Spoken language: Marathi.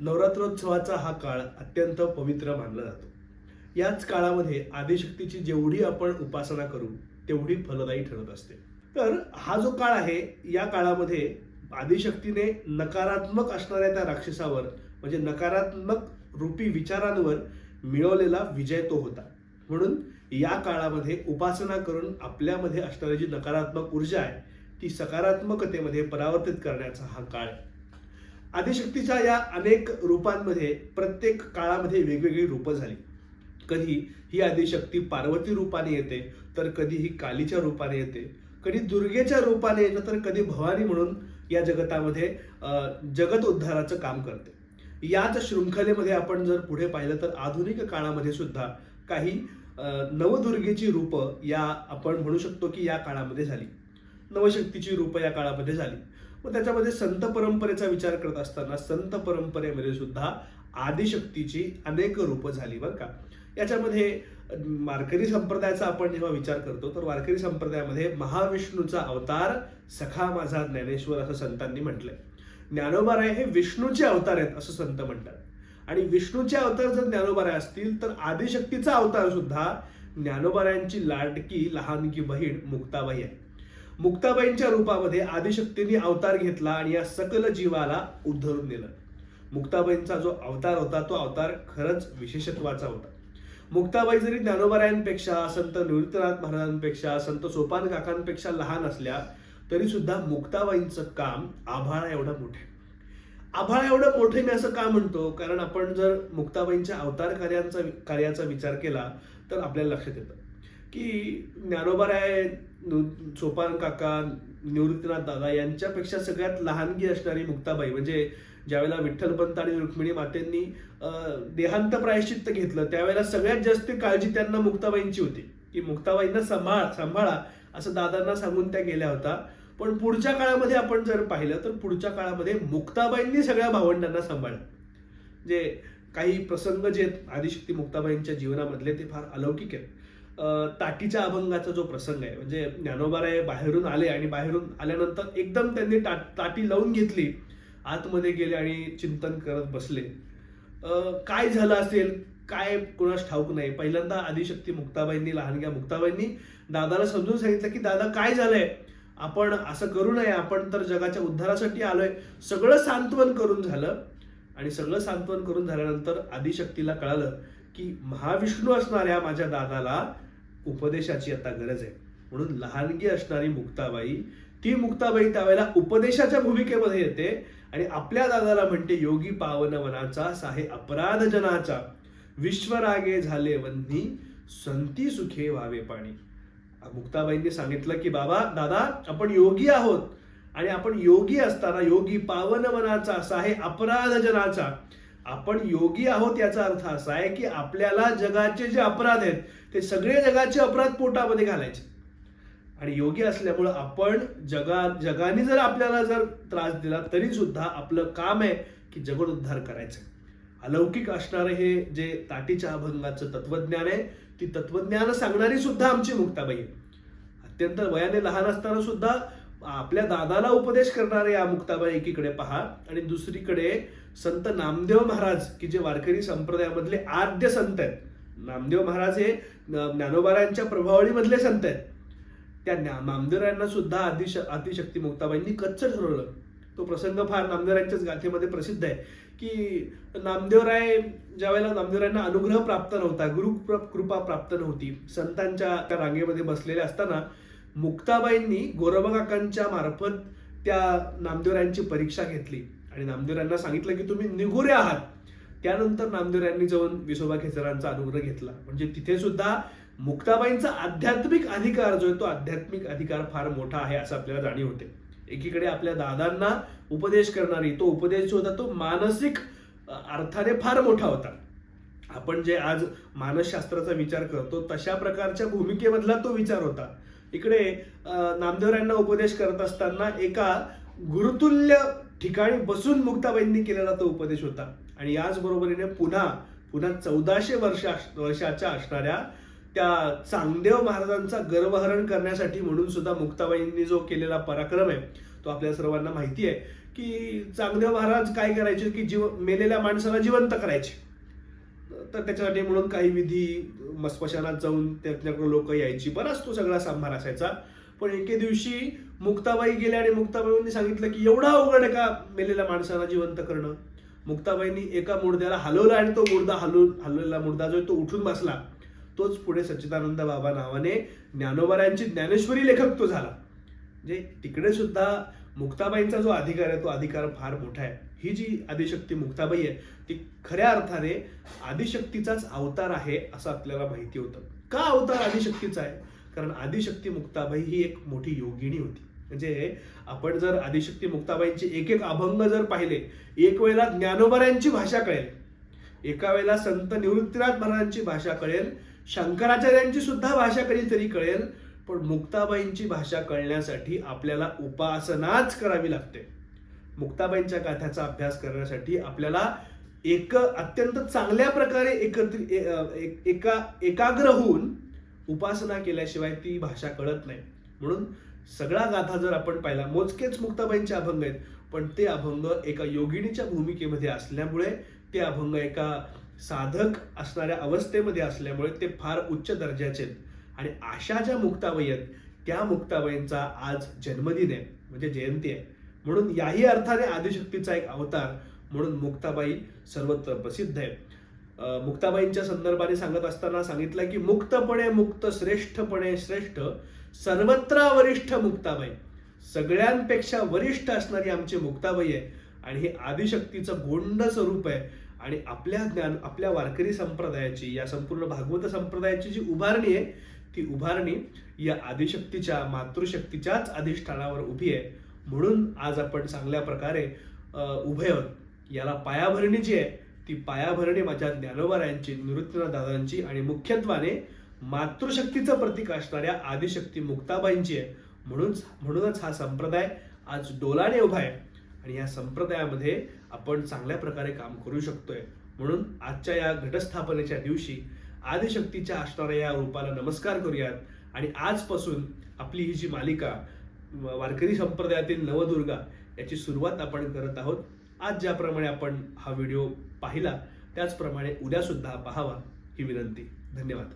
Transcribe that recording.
नवरात्रोत्सवाचा हा काळ अत्यंत पवित्र मानला जातो. याच काळामध्ये आदिशक्तीची जेवढी आपण उपासना करू तेवढी फलदायी ठरत असते. तर हा जो काळ आहे या काळामध्ये आदिशक्तीने नकारात्मक असणाऱ्या त्या राक्षसावर म्हणजे नकारात्मक रूपी विचारांवर मिळवलेला विजय तो होता. म्हणून या काळामध्ये उपासना करून आपल्यामध्ये असणारी जी नकारात्मक ऊर्जा आहे ती सकारात्मकतेमध्ये परावर्तित करण्याचा हा काळ आहे आदिशक्तीच्या या अनेक रूपांमध्ये प्रत्येक काळामध्ये वेगवेगळी रूपं झाली. कधी ही आदिशक्ती पार्वती रूपाने येते तर कधी ही कालीच्या रूपाने येते. कधी दुर्गेच्या रूपाने येतं तर कधी भवानी म्हणून या जगतामध्ये जगत उद्धाराचं काम करते. याच शृंखलेमध्ये आपण जर पुढे पाहिलं तर आधुनिक काळामध्ये सुद्धा काही नवदुर्गेची रूपं या आपण म्हणू शकतो की या काळामध्ये झाली. नवशक्तीची रूपं या काळामध्ये झाली. मग त्याच्यामध्ये संत परंपरेचा विचार करत असताना संत परंपरेमध्ये सुद्धा आदिशक्तीची अनेक रूपं झाली बरं का. याच्यामध्ये वारकरी संप्रदायाचा आपण जेव्हा विचार करतो तर वारकरी संप्रदायामध्ये महाविष्णूचा अवतार सखा माझा ज्ञानेश्वर असं संतांनी म्हटलंय. ज्ञानोबाराय हे विष्णूचे अवतार आहेत असं संत म्हणतात. आणि विष्णूचे अवतार जर ज्ञानोबाराय असतील तर आदिशक्तीचा अवतार सुद्धा ज्ञानोबारायांची लाडकी लहानकी बहीण मुक्ताबाई आहे मुक्ताबाईंच्या रूपामध्ये आदिशक्तींनी अवतार घेतला आणि या सकल जीवाला उद्धरून दिलं मुक्ताबाईंचा जो अवतार होता तो अवतार खरंच विशेषत्वाचा होता. मुक्ताबाई जरी ज्ञानोबारायांपेक्षा संत निवृत्तनाथ महाराजांपेक्षा संत सोपान काकांपेक्षा लहान असल्या तरी सुद्धा मुक्ताबाईंचं काम आभाळा एवढं मोठे. आभाळा एवढं मोठे मी असं का म्हणतो? कारण आपण जर मुक्ताबाईंच्या अवतार कार्यांचा कार्याचा विचार केला तर आपल्याला लक्षात येतं. की ज्ञानोबाराय राय सोपान काका निवृत्तीनाथ दादा यांच्यापेक्षा सगळ्यात लहानगी असणारी मुक्ताबाई म्हणजे ज्यावेळेला विठ्ठलपंत आणि रुक्मिणी मातेंनी देहांत प्रायश्चित्त घेतलं त्यावेळेला सगळ्यात जास्त काळजी त्यांना मुक्ताबाईंची होती. की मुक्ताबाईंना सांभाळ सांभाळा असं दादांना सांगून त्या गेल्या होत्या पण पुढच्या काळामध्ये आपण जर पाहिलं तर पुढच्या काळामध्ये मुक्ताबाईंनी सगळ्या भावंडांना सांभाळलं. जे काही प्रसंग जे आहेत आदिशक्ती मुक्ताबाईंच्या जीवनामधले ते फार अलौकिक आहेत. ताटीच्या अभंगाचा जो प्रसंग आहे म्हणजे ज्ञानोबाराय बाहेरून आले आणि बाहेरून आल्यानंतर एकदम त्यांनी ता ताटी लावून घेतली आतमध्ये गेले आणि चिंतन करत बसले. काय झालं असेल? काय कोणास ठाऊक नाही. पहिल्यांदा आदिशक्ती मुक्ताबाईंनी लहानग्या मुक्ताबाईंनी दादाला समजून सांगितलं की दादा काय झालंय? आपण असं करू नये. आपण तर जगाच्या उद्धारासाठी आलोय. सगळं सांत्वन करून झालं. आणि सगळं सांत्वन करून झाल्यानंतर आदिशक्तीला कळालं की महाविष्णू असणाऱ्या माझ्या दादाला उपदेशाची आता गरज आहे. म्हणून लहानगी असणारी मुक्ताबाई ती मुक्ताबाई त्यावेळेला उपदेशाच्या भूमिकेमध्ये येते आणि आपल्या दादाला म्हणते योगी पावन वनाचा साहे अपराध जनाचा. विश्वरागे झाले वन्नी संती सुखे व्हावे पाणी. मुक्ताबाईंनी सांगितलं की बाबा दादा आपण योगी आहोत आणि आपण योगी असताना योगी पावन वनाचा साहे अपराध जनाचा. आपण योगी आहोत याचा अर्थ असा आहे की आपल्याला जगाचे जे अपराध आहेत ते सगळे जगाचे अपराध पोटामध्ये घालायचे. आणि योगी असल्यामुळं आपण जगा जगाने जर आपल्याला जर त्रास दिला तरी सुद्धा आपलं काम आहे की जगोद्धार करायचं. अलौकिक असणारं हे जे ताटीच्या अभंगाचं तत्वज्ञान आहे ती तत्वज्ञान सांगणारी सुद्धा आमची मुक्ताबाई आहे. अत्यंत वयाने लहान असताना सुद्धा आपल्या दादाला उपदेश करणारे या मुक्ताबाई एकीकडे पहा आणि दुसरीकडे संत नामदेव महाराज की जे वारकरी संप्रदायामधले आद्य संत आहेत. नामदेव महाराज हे न- ज्ञानोबारायांच्या प्रभावळीमधले संत आहेत. त्या ज्ञा- नामदेवरायांना सुद्धा आदिश अतिशक्ती मुक्ताबाईंनी कच्च ठरवलं. तो प्रसंग फार नामदेवरायांच्याच गाथेमध्ये प्रसिद्ध आहे की नामदेवराय ज्या वेळेला नामदेवरायांना अनुग्रह प्राप्त नव्हता गुरु कृपा प्राप्त नव्हती संतांच्या त्या रांगेमध्ये बसलेले असताना मुक्ताबाईंनी गोरबा काकांच्या मार्फत त्या नामदेवरायांची परीक्षा घेतली. आणि नामदेवरांना सांगितलं की तुम्ही निगुरे आहात. त्यानंतर नामदेवरांनी जाऊन विसोबा खेचरांचा अनुग्रह घेतला. म्हणजे तिथे सुद्धा मुक्ताबाईंचा आध्यात्मिक अधिकार जो आहे तो आध्यात्मिक अधिकार फार मोठा आहे असं आपल्याला जाणीव होते. एकीकडे आपल्या दादांना उपदेश करणारी तो उपदेश जो होता तो मानसिक अर्थाने फार मोठा होता. आपण जे आज मानसशास्त्राचा विचार करतो तशा प्रकारच्या भूमिकेमधला तो विचार होता. इकडे नामदेवरांना उपदेश करत असताना एका गुरुतुल्य ठिकाणी बसून मुक्ताबाईंनी केलेला तो उपदेश होता. आणि याचबरोबरीने पुन्हा पुन्हा चौदाशे वर्षा वर्षाच्या असणाऱ्या त्या चांगदेव महाराजांचा गर्वहरण करण्यासाठी म्हणून सुद्धा मुक्ताबाईंनी जो केलेला पराक्रम आहे तो आपल्या सर्वांना माहिती आहे की चांगदेव महाराज काय करायचे की जीव मेलेल्या माणसाला जिवंत करायचे. तर त्याच्यासाठी म्हणून काही विधी मस्मशानात स्मशानात जाऊन त्याच्याकडे लोक यायची. बराच तो सगळा सांभार असायचा. पण एके दिवशी मुक्ताबाई गेल्या आणि मुक्ताबाईंनी सांगितलं की एवढा अवघड का मेलेल्या माणसाला जिवंत करणं? मुक्ताबाईंनी एका मुर्द्याला हलवला आणि तो मुर्दा हलवून हलवलेला मुर्दा जो तो उठून बसला. तोच पुढे सच्चिदानंद बाबा नावाने ज्ञानोबारायांची ज्ञानेश्वरी लेखक तो झाला. म्हणजे तिकडे सुद्धा मुक्ताबाईंचा जो अधिकार आहे तो अधिकार फार मोठा आहे. ही जी आदिशक्ती मुक्ताबाई आहे ती खऱ्या अर्थाने आदिशक्तीचाच अवतार आहे असं आपल्याला माहिती होतं. का अवतार आदिशक्तीचा आहे? कारण आदिशक्ती मुक्ताबाई ही एक मोठी योगिनी होती. म्हणजे आपण जर आदिशक्ती मुक्ताबाईंचे एक एक अभंग जर पाहिले एक वेळेला ज्ञानोबऱ्यांची भाषा कळेल. एका वेळेला संत निवृत्तीनाथ महाराजांची भाषा कळेल. शंकराचार्यांची सुद्धा भाषा कधी तरी कळेल. पण मुक्ताबाईंची भाषा कळण्यासाठी आपल्याला उपासनाच करावी लागते. मुक्ताबाईंच्या गाथ्याचा अभ्यास करण्यासाठी आपल्याला एक अत्यंत चांगल्या प्रकारे एकत्रित एक- एका एकाग्र होऊन उपासना केल्याशिवाय ती भाषा कळत नाही. म्हणून सगळा गाथा जर आपण पाहिला मोजकेच मुक्ताबाईंचे अभंग आहेत पण ते अभंग एका योगिणीच्या भूमिकेमध्ये असल्यामुळे ते अभंग एका साधक असणाऱ्या अवस्थेमध्ये असल्यामुळे ते फार उच्च दर्जाचे आहेत. आणि अशा ज्या मुक्ताबाई आहेत त्या मुक्ताबाईंचा आज जन्मदिन आहे म्हणजे जयंती आहे. म्हणून याही अर्थाने आदिशक्तीचा एक अवतार म्हणून मुक्ताबाई सर्वत्र प्रसिद्ध आहे मुक्ताबाईंच्या संदर्भाने सांगत असताना सांगितलं की मुक्तपणे मुक्त श्रेष्ठपणे श्रेष्ठ सर्वत्र वरिष्ठ मुक्ताबाई. सगळ्यांपेक्षा वरिष्ठ असणारी आमची मुक्ताबाई आहे. आणि हे आदिशक्तीचं गोंड स्वरूप आहे. आणि आपल्या ज्ञान आपल्या वारकरी संप्रदायाची या संपूर्ण भागवत संप्रदायाची जी उभारणी आहे ती उभारणी या आदिशक्तीच्या मातृशक्तीच्याच अधिष्ठानावर उभी आहे. म्हणून आज आपण चांगल्या प्रकारे उभे आहोत. याला पायाभरणी जी आहे ती पायाभरणी माझ्या ज्ञानोबारायांची नृत्यदादांची आणि मुख्यत्वाने मातृशक्तीचं प्रतीक असणाऱ्या आदिशक्ती मुक्ताबाईंची आहे. म्हणून म्हणूनच हा संप्रदाय आज डोलाने उभा आहे. आणि या संप्रदायामध्ये आपण चांगल्या प्रकारे काम करू शकतोय. म्हणून आजच्या या घटस्थापनेच्या दिवशी आदिशक्तीच्या असणाऱ्या या रूपाला नमस्कार करूयात. आणि आजपासून आपली ही जी मालिका व- वारकरी संप्रदायातील नवदुर्गा याची सुरुवात आपण करत आहोत. आज ज्याप्रमाणे आपण हा व्हिडिओ पाहिला त्याचप्रमाणे उद्यासुद्धा पाहावा ही विनंती. धन्यवाद.